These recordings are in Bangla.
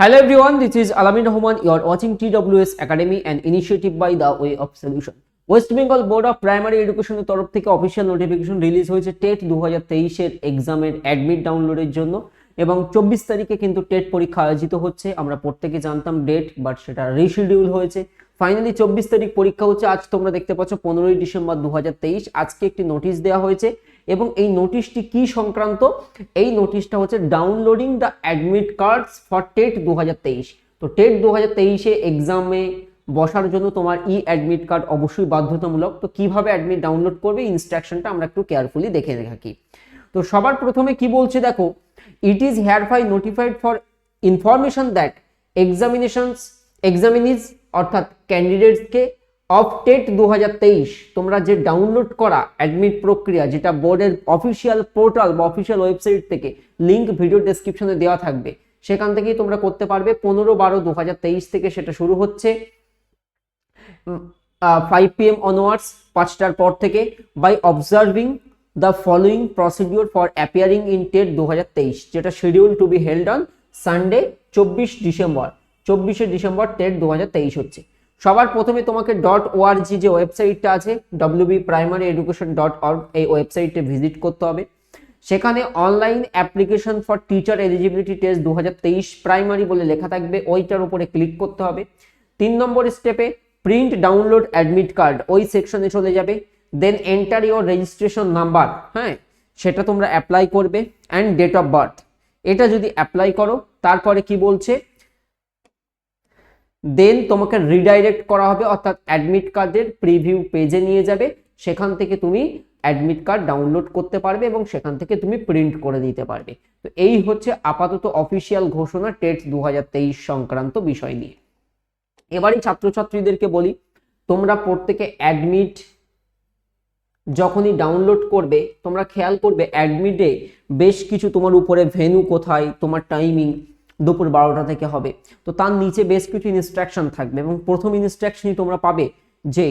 Hello everyone, this is Alamin Rahman. You are watching TWS Academy, an initiative by the Way of Solution. West Bengal board of primary এডুকেশনের তরফ থেকে অফিসিয়াল নোটিফিকেশন রিলিজ হয়েছে টেট দু হাজার তেইশের এক্সামের অ্যাডমিট ডাউনলোডের জন্য এবং চব্বিশ তারিখে কিন্তু টেট পরীক্ষা আয়োজিত হচ্ছে। আমরা প্রত্যেকে জানতাম ডেট বাট সেটা রিশিডিউল হয়েছে। ফাইনালি চব্বিশ তারিখ পরীক্ষা হচ্ছে। আজ তোমরা দেখতে পাচ্ছ পনেরোই ডিসেম্বর দু হাজার তেইশ। আজকে একটি নোটিশ দেওয়া হয়েছে। এবং এই নোটিশটি কি সংক্রান্ত? এই নোটিশটা হচ্ছে downloading the admit cards for TET দু হাজার তেইশ। তো টেট দু হাজার তেইশে এক্সামে বসার জন্য তোমার ই অ্যাডমিট কার্ড অবশ্যই বাধ্যতামূলক। তো কীভাবে অ্যাডমিট ডাউনলোড করবে? ইনস্ট্রাকশনটা আমরা একটু কেয়ারফুলি দেখে থাকি। তো সবার প্রথমে কি বলছে দেখো it is hereby notified for information that examinations examinees অর্থাৎ ক্যান্ডিডেটসকে অফ টেট দু হাজার তেইশ, তোমরা যে ডাউনলোড করা অ্যাডমিট প্রক্রিয়া, যেটা বোর্ডের অফিসিয়াল পোর্টাল বা অফিসিয়াল ওয়েবসাইট থেকে লিঙ্ক ভিডিও ডেসক্রিপশনে দেওয়া থাকবে, সেখান থেকেই তোমরা করতে পারবে পনেরো বারো দু থেকে সেটা শুরু হচ্ছে। ফাইভ পি এম অনওয়ার্ডস পাঁচটার পর থেকে by observing the following procedure for appearing in TET দু হাজার তেইশ, যেটা schedule to be held on Sunday চব্বিশ ডিসেম্বর, চব্বিশে ডিসেম্বর টেট দু হাজার তেইশ হচ্ছে। সবার প্রথমে তোমাকে ডট ওআরজি যে ওয়েবসাইটটা আছে WB primary education dot org এই ওয়েবসাইটে ভিজিট করতে হবে। সেখানে online application for teacher eligibility test দু হাজার তেইশ প্রাইমারি বলে লেখা থাকবে, ওইটার উপরে ক্লিক করতে হবে। তিন নম্বর স্টেপে প্রিন্ট ডাউনলোড অ্যাডমিট কার্ড ওই সেকশনে চলে যাবে। Then enter your registration number হ্যাঁ সেটা তোমরা অ্যাপ্লাই করবে অ্যান্ড ডেট অফ বার্থ এটা যদি অ্যাপ্লাই করো, তারপরে কি বলছে? দেন তোমাকে রিডাইরেক্ট করা হবে, অর্থাৎ অ্যাডমিট কার্ডের প্রিভিউ পেজে নিয়ে যাবে। সেখান থেকে তুমি অ্যাডমিট কার্ড ডাউনলোড করতে পারবে এবং সেখান থেকে তুমি প্রিন্ট করে দিতে পারবে। তো এই হচ্ছে আপাতত অফিসিয়াল ঘোষণা টেট দু হাজার তেইশ সংক্রান্ত বিষয় নিয়ে। এবারই ছাত্রছাত্রীদেরকে বলি, তোমরা প্রত্যেকে অ্যাডমিট যখনই ডাউনলোড করবে, তোমরা খেয়াল করবে অ্যাডমিটে বেশ কিছু তোমার উপরে ভেনু কোথায়, তোমার টাইমিং দুপুর বারোটা থেকে হবে। তো তার নিচে বেশ কিছু ইনস্ট্রাকশন থাকবে এবং প্রথম ইনস্ট্রাকশনই তোমরা পাবে যে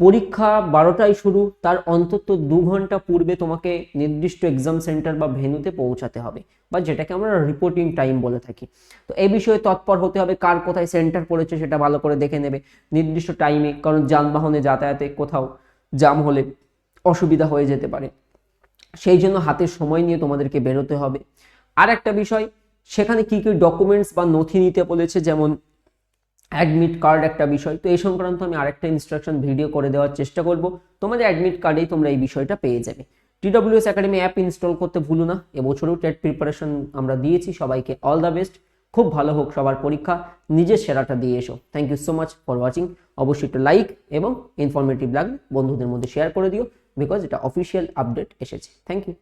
পরীক্ষা বারোটায় শুরু, তার অন্তত দু ঘণ্টা পূর্বে তোমাকে নির্দিষ্ট এক্সাম সেন্টার বা ভেনুতে পৌঁছাতে হবে বা যেটাকে আমরা রিপোর্টিং টাইম বলে থাকি। তো এই বিষয়ে তৎপর হতে হবে কার কোথায় সেন্টার পড়েছে সেটা ভালো করে দেখে নেবে নির্দিষ্ট টাইমে কারণ যানবাহনে যাতায়াতে কোথাও জাম হলে অসুবিধা হয়ে যেতে পারে। সেই জন্য হাতে সময় নিয়ে তোমাদেরকে বেরোতে হবে। আর একটা বিষয় সেখানে কি কি ডকুমেন্টস বা নথি নিতে বলেছে, যেমন অ্যাডমিট কার্ড একটা বিষয়। তো এই সংক্রান্ত আমি আরেকটা ইনস্ট্রাকশন ভিডিও করে দেওয়ার চেষ্টা করব। তোমাদের অ্যাডমিট কার্ডেই তোমরা এই বিষয়টা পেয়ে যাবে। টিডব্লিউএস একাডেমি অ্যাপ ইনস্টল করতে ভুলো না। এবছরও টেট প্রিপারেশন আমরা দিয়েছি। সবাইকে অল দ্য বেস্ট খুব ভালো হোক সবার পরীক্ষা। নিজের সেরাটা দিয়ে এসো। Thank you so much for watching অবশ্যই একটু লাইক এবং ইনফরমেটিভ লাগলে বন্ধুদের মধ্যে শেয়ার করে দিও। বিকজ এটা অফিসিয়াল আপডেট এসেছে। Thank you